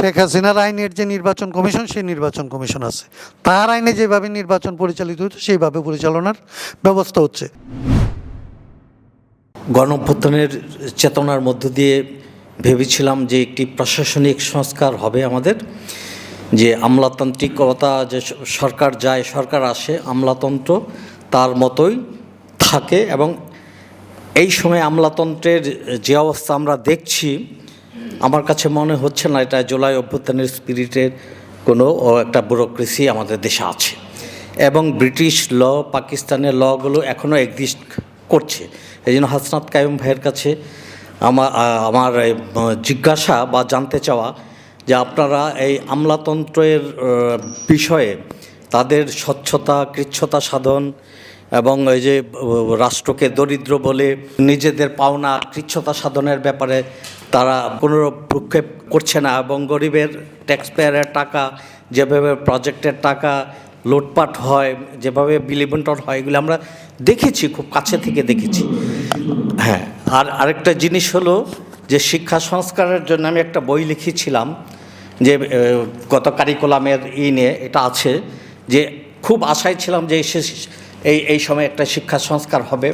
শেখ হাসিনার আইনের যে নির্বাচন কমিশন, সেই নির্বাচন কমিশন আছে। তার আইনে যেভাবে নির্বাচন পরিচালিত হতো সেইভাবে পরিচালনার ব্যবস্থা হচ্ছে। গণঅভ্যুত্থানের চেতনার মধ্য দিয়ে ভেবেছিলাম যে একটি প্রশাসনিক সংস্কার হবে আমাদের, যে আমলাতান্ত্রিকতা যে সরকার যায়, সরকার আসে, আমলাতন্ত্র তার মতোই থাকে এবং এই সময় আমলাতন্ত্রের যে অবস্থা আমরা দেখছি আমার কাছে মনে হচ্ছে না এটা জুলাই অভ্যুত্থানের স্পিরিটের কোনো একটা ব্যুরোক্রেসি আমাদের দেশে আছে। এবং ব্রিটিশ ল, পাকিস্তানের লগুলো এখনও এক্সিস্ট করছে। এই জন্য হাসনাত কায়ুম ভাইয়ের কাছে আমার আমার জিজ্ঞাসা বা জানতে চাওয়া যে আপনারা এই আমলাতন্ত্রের বিষয়ে তাদের স্বচ্ছতা, কৃচ্ছতা সাধন এবং এই যে রাষ্ট্রকে দরিদ্র বলে নিজেদের পাওনা, কৃচ্ছতা সাধনের ব্যাপারে তারা কোনো প্রক্ষেপ করছে না এবং গরিবের ট্যাক্সপেয়ারের টাকা, যেভাবে প্রজেক্টের টাকা লুটপাট হয়, যেভাবে বিলিবন্টন হয়, এগুলো আমরা দেখেছি, খুব কাছে থেকে দেখেছি। হ্যাঁ আর আরেকটা জিনিস হলো যে শিক্ষা সংস্কারের জন্য আমি একটা বই লিখেছিলাম যে গত কারিকুলামের ই নিয়ে, এটা আছে যে, খুব আশায় ছিলাম যে এই এই সময় একটা শিক্ষা সংস্কার হবে।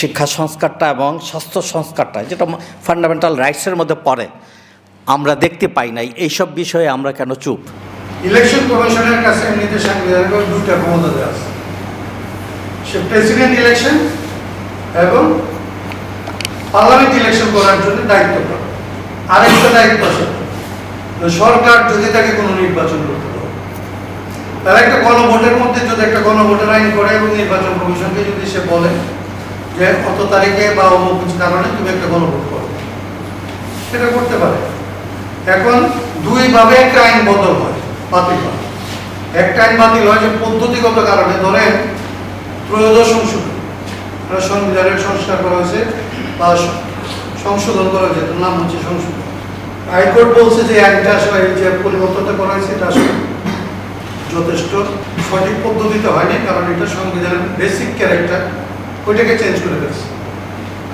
শিক্ষা সংস্কারটা এবং স্বাস্থ্য সংস্কারটা, যেটা ফান্ডামেন্টাল রাইটসের মধ্যে পড়ে, আমরা দেখতে পাই নাই। এইসব বিষয়ে আমরা কেন চুপ? ইলেকশন কমিশনের কাছে এমনিতে সাংবিধানিক দুইটা ক্ষমতা দেওয়া আছে। সে প্রেসিডেন্ট ইলেকশন এবং পার্লামেন্ট ইলেকশন করার জন্য দায়িত্ব আরেকটা দায়িত্ব সরকার যদি তাকে কোনো নির্বাচন করতে তারা একটা গণভোটের মধ্যে যদি একটা গণভোটের আইন করে এবং নির্বাচন কমিশনকে যদি সে বলে যে অত তারিখে বা অমুক কিছু কারণে তুমি একটা গণভোট করো, সেটা করতে পারে। এখন দুইভাবে একটা আইন বদল হয়, বাতিল হয়। একটা আইন বাতিল হয় যে পদ্ধতিগত কারণে, ধরেন ত্রয়োদশ সংশোধন সংবিধানের সংস্কার করা হয়েছে বা সংশোধন করা হয়েছে নাম হচ্ছে সংশোধন। হাইকোর্ট বলছে যে একটা আসলে যে পরিবর্তনটা করা হয়েছে, এটা আসলে যথেষ্ট সঠিক পদ্ধতিতে হয়নি, কারণ এটা সংবিধানের বেসিক ক্যারেক্টার ওইটাকে চেঞ্জ করে ফেলছে।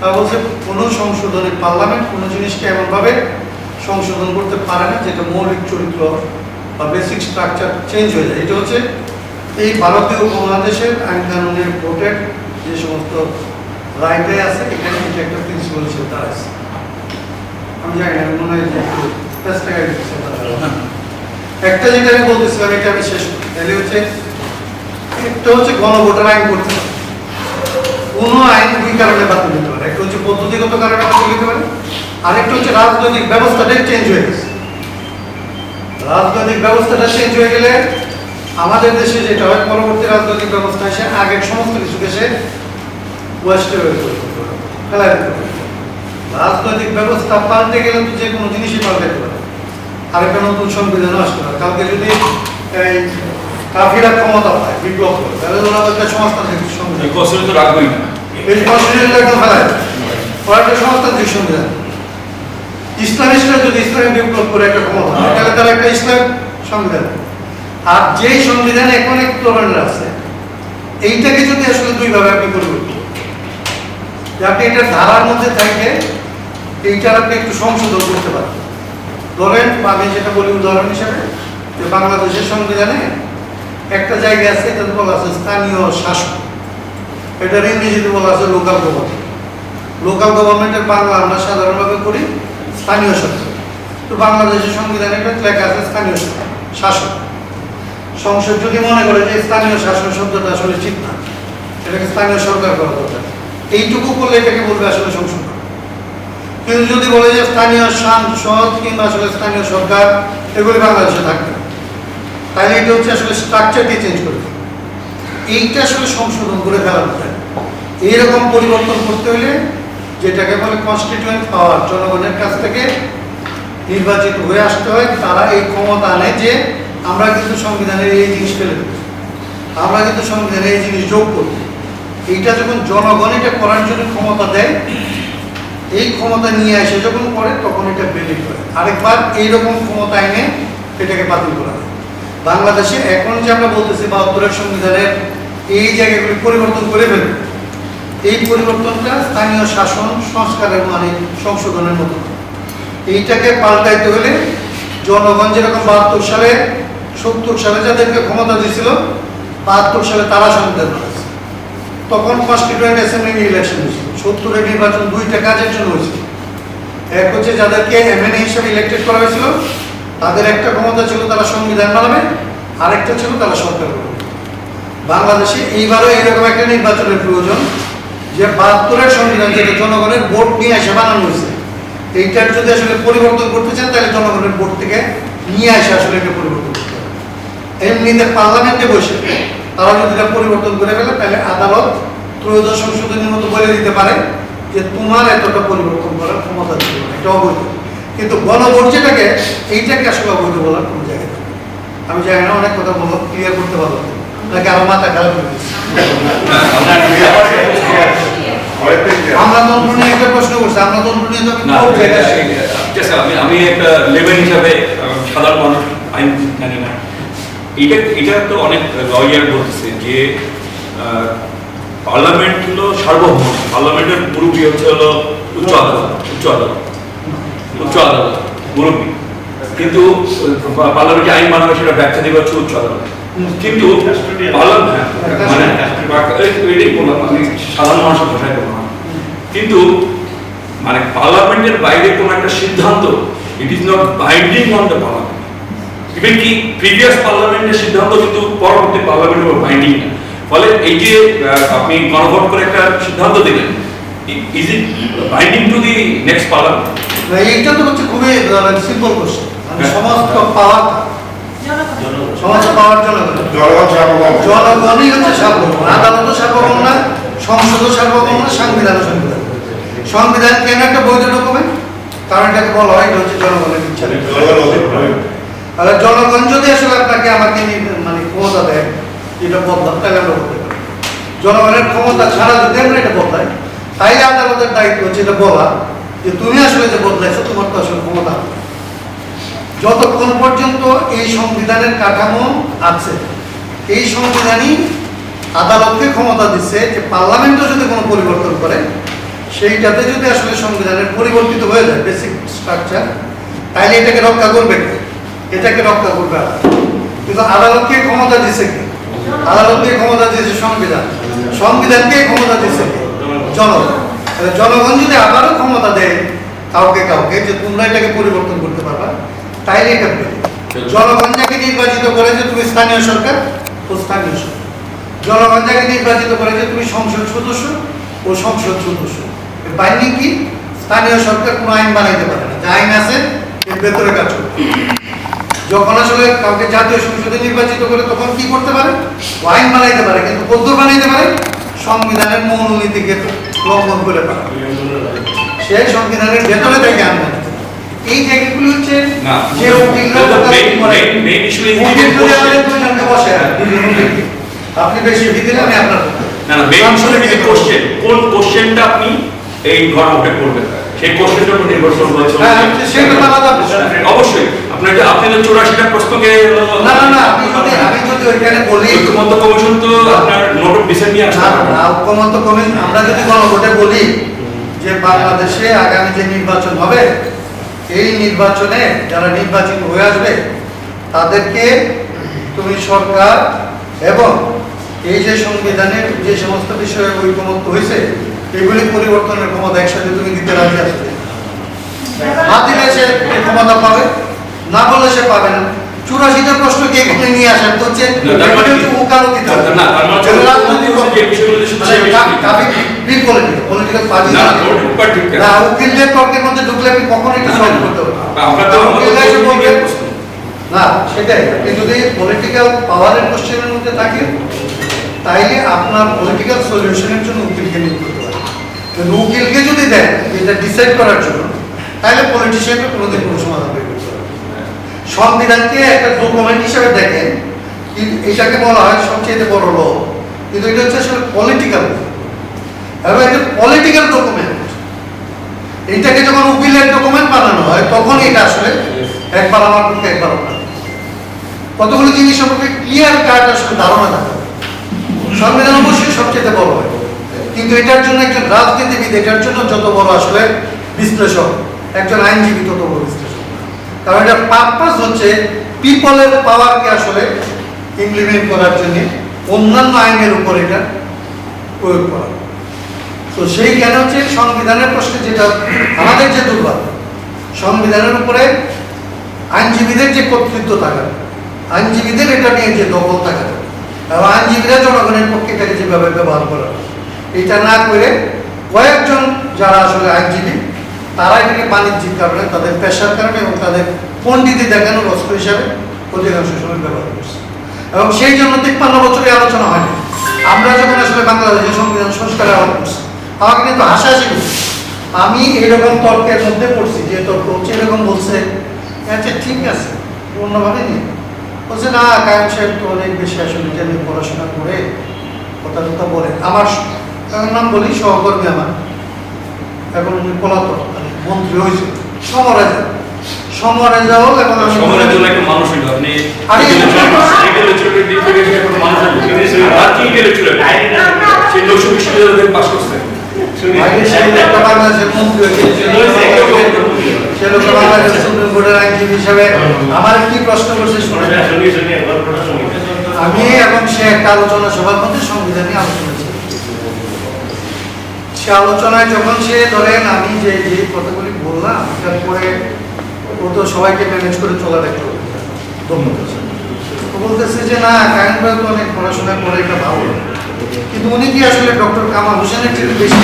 তা বলছে, কোনো সংশোধনে পার্লামেন্ট কোনো জিনিসকে এমনভাবে সংশোধন করতে পারে না, যেটা মৌলিক চরিত্র বা বেসিক স্ট্রাকচার চেঞ্জ হয়ে যায়। এটা হচ্ছে এই ভারতীয় উপমহাদেশের আইন কানুনের ভোটের যে সমস্ত রাইটে আছে, এখানে এটা একটা প্রিন্সিপাল হিসেবে দাঁড়াচ্ছে আমি জানি মনে হয় যে একটু যেটা আমি বলতেছিলাম এটা আমি শেষ তাহলে হচ্ছে, একটা হচ্ছে গণভোটার আইন করতে হবে। কোনো আইন দুই কারণে বাতিল হতে পারে। একটা হচ্ছে পদ্ধতিগত কারণে বাতিল হতে পারে, আরেকটা হচ্ছে রাজনৈতিক ব্যবস্থাটাই চেঞ্জ হয়ে গেছে। রাজনৈতিক ব্যবস্থাটা চেঞ্জ হয়ে গেলে আমাদের দেশে যেটা হয়, পরবর্তী রাজনৈতিক ব্যবস্থা এসে আগের সমস্ত কিছু দেশে রাজনৈতিক ব্যবস্থা পাল্টে গেলে তো যে কোনো জিনিসই পাল্টাতে পারে। আরেকটা নতুন সংবিধান আসতে পারে। কালকে যদি এই কাফিরা ক্ষমতা পায় বিপ্লব করে তাহলে ওরা একটা সমাজতান্ত্রিক সংবিধান কষ্ট তো রাখবোই না। এই কনস্টিটিউশনটা একদম ফেলায় ওরা একটা সংবিধান ইসলামিস্টরা যদি ইসলামী বিপ্লব করে একটা ক্ষমতা তাহলে তারা একটা ইসলাম সংবিধান আর যেই সংবিধানে এখন এক আছে এইটাকে যদি আসলে দুইভাবে আপনি যে আপনি এটা ধারার মধ্যে থাকে এইটার আপনি একটু সংশোধন করতে পারেন ধরেন আমি যেটা বলি উদাহরণ হিসাবে, যে বাংলাদেশের সংবিধানে একটা জায়গা আছে, এটাতে বলা আছে স্থানীয় শাসক এটার ইংরেজিতে বলা আছে লোকাল গভর্নমেন্ট লোকাল গভর্নমেন্টের বাংলা আমরা সাধারণভাবে করি স্থানীয় সরকার তো বাংলাদেশের সংবিধানে এটা লেখা আছে স্থানীয় শাসক সংসদ যদি মনে করে যে স্থানীয় শাসন শব্দটা আসলে ঠিক না, এটাকে স্থানীয় সরকার করা দরকার এইটুকু করলে এটাকে বলবে আসলে সংশোধন কিন্তু যদি বলে যে স্থানীয় সাংসদ কিংবা আসলে স্থানীয় সরকার, এগুলি বাংলাদেশে থাকবে তাহলে এটা হচ্ছে আসলে স্ট্রাকচারটি চেঞ্জ করে এইটা আসলে সংশোধন করে ফেলানো যায় এইরকম পরিবর্তন করতে হলে যেটাকে বলে কনস্টিটিউয়েন্ট পাওয়ার জনগণের কাছ থেকে নির্বাচিত হয়ে আসতে হয়, তারা এই ক্ষমতা আনে যে আমরা কিন্তু সংবিধানের এই জিনিস ফেলে আমরা কিন্তু সংবিধানে এই জিনিস যোগ করব। এইটা যখন জনগণ এটা করার জন্য ক্ষমতা দেয় এই ক্ষমতা নিয়ে এসে যখন করে, তখন এটা বেনিফ করে আরেকবার এইরকম ক্ষমতা এনে এটাকে বাতিল করা হয়। বাংলাদেশে এখন যে আমরা বলতেছি বাহাত্তরের সংবিধানের এই জায়গাগুলি পরিবর্তন করে ফেলবে। এই পরিবর্তনটা স্থানীয় শাসন সংস্কারের মানে সংশোধনের মতো। এইটাকে পাল্টাইতে হলে জনগণ যেরকম বাহাত্তর সালে, সত্তর সালে যাদেরকে ক্ষমতা দিয়েছিল, বাহাত্তর সালে তারা সংবিধান করেছে। তখন কনস্টিটিউয়েন্ট অ্যাসেম্বলি ইলেকশন হয়েছিল। সত্তরের নির্বাচন দুইটা কাজের জন্য হয়েছিল। এক হচ্ছে যাদেরকে এমএনএ হিসেবে ইলেকটেড করা হয়েছিল, তাদের একটা ক্ষমতা ছিল তারা সংবিধান বানাবে আরেকটা ছিল তারা সরকার করবে বাংলাদেশে এইবারও এইরকম একটা নির্বাচনের প্রয়োজন যে বাহাত্তরের সংবিধান যেটা জনগণের ভোট নিয়ে এসে বানানো হয়েছে। এইটার যদি আসলে পরিবর্তন করতে চান, তাহলে জনগণের ভোট থেকে নিয়ে আসে আসলে এটা পরিবর্তন করতে হবে। এমনিতে পার্লামেন্টে বসে তারা যদি এটা পরিবর্তন করে ফেলে তাহলে আদালত ত্রয়োদশ সংশোধনীর মতো বলে দিতে পারে যে তোমার এতটা পরিবর্তন করার ক্ষমতা ছিল না এটা অবৈধ। কিন্তু গণভোট এইটাকে আসলে অবৈধ বলার কোনো জায়গা নেই। আমি জানি না অনেক কথা বললাম ক্লিয়ার করতে না। নাকি আমার মাথা খারাপ হয়ে গেছে? আমলাতন্ত্র নিয়ে একটা প্রশ্ন করছে আমলাতন্ত্র নিয়ে তো আমি আমি একটা লেভেল হিসাবে সাধারণ মানুষ আইন জানি না। এটা এটা তো অনেক লয়ার বলতেছে যে পার্লামেন্ট হলো সার্বভৌম। পার্লামেন্টের মুরব্বী হচ্ছে হলো উচ্চ আদালত উচ্চ আদালত। উচ্চ আদালত, মুরব্বী। কিন্তু পার্লামেন্টে আইন মানবে সেটা ব্যাখ্যা দেবে হচ্ছে উচ্চ আদালত। কিন্তু মানে এই- এটাই বললাম আমি, সাধারণ মানুষের ভাষায় বললাম কিন্তু মানে পার্লামেন্টের বাইরে কোনো একটা সিদ্ধান্ত it is not binding on the parliament even কি প্রিভিয়াস পার্লামেন্টের সিদ্ধান্ত কিন্তু পরবর্তী পার্লামেন্টের উপর বাইন্ডিং না। ফলে এই যে আপনি গণভোট করে একটা সিদ্ধান্ত দিলেন is it binding to the next parliament না, এইটা তো হচ্ছে খুবই সিম্পল কোশ্চেন মানে হ্যাঁ। সমস্ত পাওয়ার সমস্ত পাওয়ার জনগণ। জনগণ সার্বভৌম। জনগণই হচ্ছে সার্বভৌম। আদালতও সার্বভৌম না সংসদও সার্বভৌম না সংবিধানও সংবিধান। সংবিধান কেন একটা বৈধ ডকুমেন্ট কারণ এটাকে বলা হয় এটা হচ্ছে জনগণের ইচ্ছা। তাহলে জনগণ যদি আসলে আপনাকে আমাকে মানে ক্ষমতা দেয়, এটা বদলাম তাহলে আমরা বলতে পারি। জনগণের ক্ষমতা ছাড়া যদি আমরা এটা বদলাই, তাইলে আদালতের দায়িত্ব হচ্ছে এটা বলা, যে তুমি আসলে যে বদলাইছো, তোমার তো আসলে ক্ষমতা যতক্ষণ পর্যন্ত এই সংবিধানের কাঠামো আছে, এই সংবিধানই আদালতকে ক্ষমতা দিচ্ছে যে পার্লামেন্টও যদি কোনো পরিবর্তন করে, সেইটাতে যদি আসলে সংবিধানের পরিবর্তিত হয়ে যায় বেসিক স্ট্রাকচার তাহলে এটাকে রক্ষা করবে এটাকে রক্ষা করবে কিন্তু আদালতকে ক্ষমতা দিচ্ছে কে? আদালতকে ক্ষমতা দিয়েছে সংবিধান। সংবিধানকে ক্ষমতা দিচ্ছে কে? জনগণ। জনগণ যদি আবারও ক্ষমতা দেয় কাউকে কাউকে, যে তোমরা এটাকে পরিবর্তন করতে পারবা, তাইলে এটা। জনগণ যাকে নির্বাচিত করে যে তুমি স্থানীয় সরকার, ও স্থানীয় সরকার। জনগণ যাকে নির্বাচিত করে যে তুমি সংসদ সদস্য, ও সংসদ সদস্য। বাইন্ডিং কি? স্থানীয় সরকার কোনো আইন বানাইতে পারে না। যে আইন আছে, এর ভেতরে কাজ করবে। যখন আসলে কাউকে জাতীয় সংসদে নির্বাচিত করে তখন কি করতে পারে? আইন বানাইতে পারে কিন্তু কত বানাইতে পারে? সংবিধানের মৌলনীতিকে লঙ্ঘন করে পারে সেই সংবিধানের ভেতরে থেকে। এই জায়গাগুলি হচ্ছে যে উকিলরা বসে। আপনি বেশি আমি আপনার না না মেইন হচ্ছে কোশ্চেন কোন কোশ্চেনটা আপনি এই করবেন? সেই কোশ্চেনটার উপর নির্ভর করবে হ্যাঁ বিষয়। অবশ্যই। আপনার যে আপনি যে চৌরাশিটা প্রশ্নকে না না না আমি যদি আমি যদি ওইখানে বলি ঐক্যমত্য কমিশন তো আপনার নোট অফ ডিসেন্ট নিয়ে আসতে না, ঐক্যমত্য কমিশন আমরা যদি গণভোটে বলি যে বাংলাদেশে আগামী যে নির্বাচন হবে এই নির্বাচনে যারা নির্বাচিত হয়ে আসবে তাদেরকে তুমি সরকার এবং এই যে সংবিধানের যে সমস্ত বিষয়ে ঐক্যমত্য হয়েছে এগুলি পরিবর্তনের ক্ষমতা একসাথে তুমি দিতে রাজি আসবে দিলে সে ক্ষমতা পাবে? না বলে সে পাবে না। চুরাশিটা প্রশ্নকে এখানে নিয়ে আসার তো হচ্ছে মানে হচ্ছে উকালতি না, মানে তর্কের মধ্যে ঢুকলে আপনি কখনো এটা সলভ করতে পারবেন প্রশ্ন। না সেটাই। আপনি যদি পলিটিক্যাল পাওয়ারের কোশ্চেনের মধ্যে থাকেন তাইলে আপনার পলিটিক্যাল সলিউশনের জন্য উকিলকে নিয়োগ করতে পারেন। উকিলকে যদি দেন এটা ডিসাইড করার জন্য তাহলে পলিটিশিয়ানকে কোনোদিন কোনো সমাধান বের করতে পারবে না। সংবিধানকে একটা ডকুমেন্ট হিসেবে দেখেন। কিন্তু এটাকে বলা হয় সবচেয়ে বড় ল কিন্তু এটা হচ্ছে আসলে পলিটিক্যাল এবং এটা পলিটিক্যাল ডকুমেন্ট এইটাকে যখন উকিলের ডকুমেন্ট বানানো হয় তখন এটা আসলে একবার আমার পক্ষে একবার কতগুলো জিনিস সম্পর্কে ক্লিয়ার কাট আসলে ধারণা থাকে। সংবিধান অবশ্যই সবচেয়ে বড় হয়। কিন্তু এটার জন্য একজন রাজনীতিবিদ, এটার জন্য যত বড় আসলে বিশ্লেষক, একজন আইনজীবী তত বড়। বিশ্লেষক কারণ এটা পারপাস হচ্ছে পিপলের পাওয়ারকে আসলে ইমপ্লিমেন্ট করার জন্য অন্যান্য আইনের উপর এটা প্রয়োগ করা। তো সেই জ্ঞান হচ্ছে সংবিধানের প্রশ্নে যেটা আমাদের যে দুর্বল, সংবিধানের উপরে আইনজীবীদের যে কর্তৃত্ব থাকা, আইনজীবীদের এটা নিয়ে যে দখল থাকা, এবং আইনজীবীরা জনগণের পক্ষে এটাকে যেভাবে ব্যবহার করা। এটা না করে কয়েকজন যারা আসলে আইনজীবী তারা এটাকে বাণিজ্যিক কারণে তাদের পেশার কারণে এবং তাদের পণ্ডিতি দেখানোর অস্ত্র হিসাবে অধিকাংশ সময় ব্যবহার করছে। এবং সেই জন্য তিপ্পান্ন বছরে আলোচনা হয়নি। আমরা যখন আসলে বাংলাদেশের সংবিধান সংস্কার আলাপ করছি, আমাকে কিন্তু হাসাহাসি করছে আমি এরকম তর্কের মধ্যে পড়ছি, যে তর্ক হচ্ছে এরকম বলছে আচ্ছা ঠিক আছে, অন্যভাবে নিয়ে বলছে, না, কায়ম সাহেব তো অনেক বেশি আসলে এটা নিয়ে পড়াশোনা করে, কথা কথা বলে। আমার নাম বলি সহকর্মী আমার। এখন উনি পলাতক। মন্ত্রী হয়েছে সমরাজা। সমরাজাও এখন একটা মানুষ হইল। আপনি আমার কি প্রশ্ন করছে শুনে আমি এবং সে একটা আলোচনা সভার মধ্যে সংবিধান নিয়ে আলোচনা সে আলোচনায় যখন সে ধরেন আমি যে যে কথাগুলি বললাম তারপরে ও তো সবাইকে ম্যানেজ করে চলার একটা। ও বলতেছে যে, না কায়ন তো অনেক পড়াশোনা করে এটা ভালো। কিন্তু উনি কি আসলে ডক্টর কামাল হোসেনের চেয়ে বেশি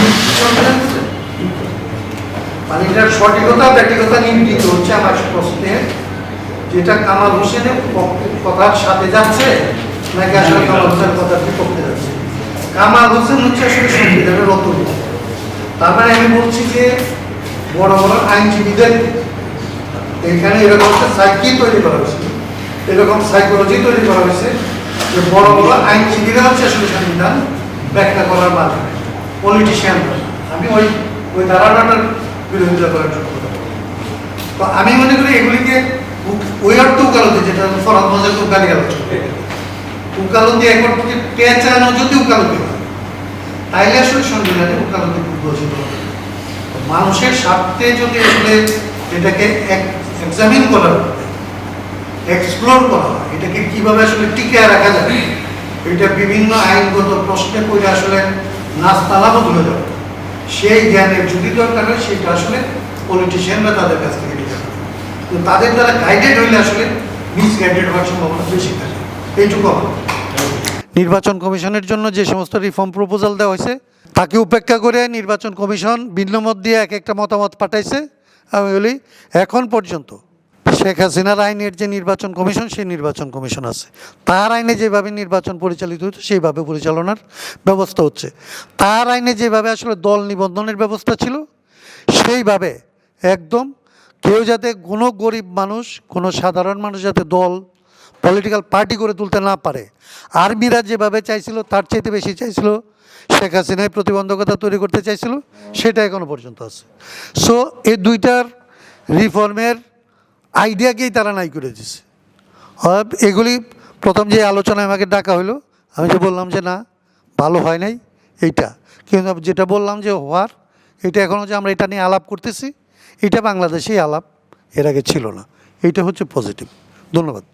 মানে এটার সঠিকতা, ব্যক্তিগতা নির্মিত হচ্ছে আমার প্রশ্নে, যেটা কামাল হোসেনের কথার সাথে যাচ্ছে, নাকি আসলে কামাল হোসেনের কথার বিপক্ষে যাচ্ছে? কামাল হোসেন হচ্ছে আসলে সংবিধানের রতন তার মানে আমি বলছি যে বড় বড় আইনজীবীদের এখানে এরকম একটা সাইকি তৈরি করা হয়েছে, এরকম সাইকোলজি তৈরি করা হয়েছে যে বড় বড় আইনজীবীরা হচ্ছে আসলে সংবিধান ব্যাখ্যা করার মাধ্যমে পলিটিশিয়ান আমি ওই ওই ধারণাটার বিরোধিতা করার জন্য তো আমি মনে করি এগুলিকে ওই অর্থ উকালতি, যেটা ফরাদ মজার উকালি আলোচনা। উকালতি একবার থেকে পেঁচানো যদি উকালতি হয় তাইলে আসলে সংবিধানে প্রযোজিত হবে মানুষের স্বার্থে যদি আসলে এটাকে এক্সামিন করা এক্সপ্লোর করা এটাকে কীভাবে আসলে টিকে রাখা যাবে এটা বিভিন্ন আইনগত প্রশ্নে করে আসলে নাস্তালাভ তুলে যাবে। সেই জ্ঞানের যদি দরকার হয়, সেটা আসলে পলিটিশিয়ানরা তাদের কাছ থেকে নিতে হবে তো তাদের দ্বারা গাইডেড হইলে আসলে মিসগাইডেড হওয়ার সম্ভাবনা বেশি থাকে। এইটুকু আমার। নির্বাচন কমিশনের জন্য যে সমস্ত রিফর্ম প্রপোজাল দেওয়া হয়েছে, তাকে উপেক্ষা করে নির্বাচন কমিশন ভিন্ন মত দিয়ে এক একটা মতামত পাঠাইছে আমি বলি এখন পর্যন্ত শেখ হাসিনার আইনের যে নির্বাচন কমিশন, সেই নির্বাচন কমিশন আছে। তার আইনে যেভাবে নির্বাচন পরিচালিত হতো সেইভাবে পরিচালনার ব্যবস্থা হচ্ছে। তার আইনে যেভাবে আসলে দল নিবন্ধনের ব্যবস্থা ছিল, সেইভাবে একদম কেউ যাতে কোনো গরিব মানুষ, কোনো সাধারণ মানুষ যাতে দল পলিটিক্যাল পার্টি করে তুলতে না পারে। আর্মিরা যেভাবে চাইছিল, তার চাইতে বেশি চাইছিল। শেখ হাসিনায় প্রতিবন্ধকতা তৈরি করতে চাইছিল, সেটা এখনও পর্যন্ত আছে। সো এই দুইটার রিফর্মের আইডিয়াকেই তারা নাই করে হয় এগুলি প্রথম যে আলোচনায় আমাকে ডাকা হলো আমি যে বললাম যে না, ভালো হয় নাই, এইটা। কিন্তু যেটা বললাম যে হওয়ার, এটা এখনও যে আমরা এটা নিয়ে আলাপ করতেছি, এটা বাংলাদেশেই আলাপ, এর আগে ছিল না। এটা হচ্ছে পজিটিভ ধন্যবাদ।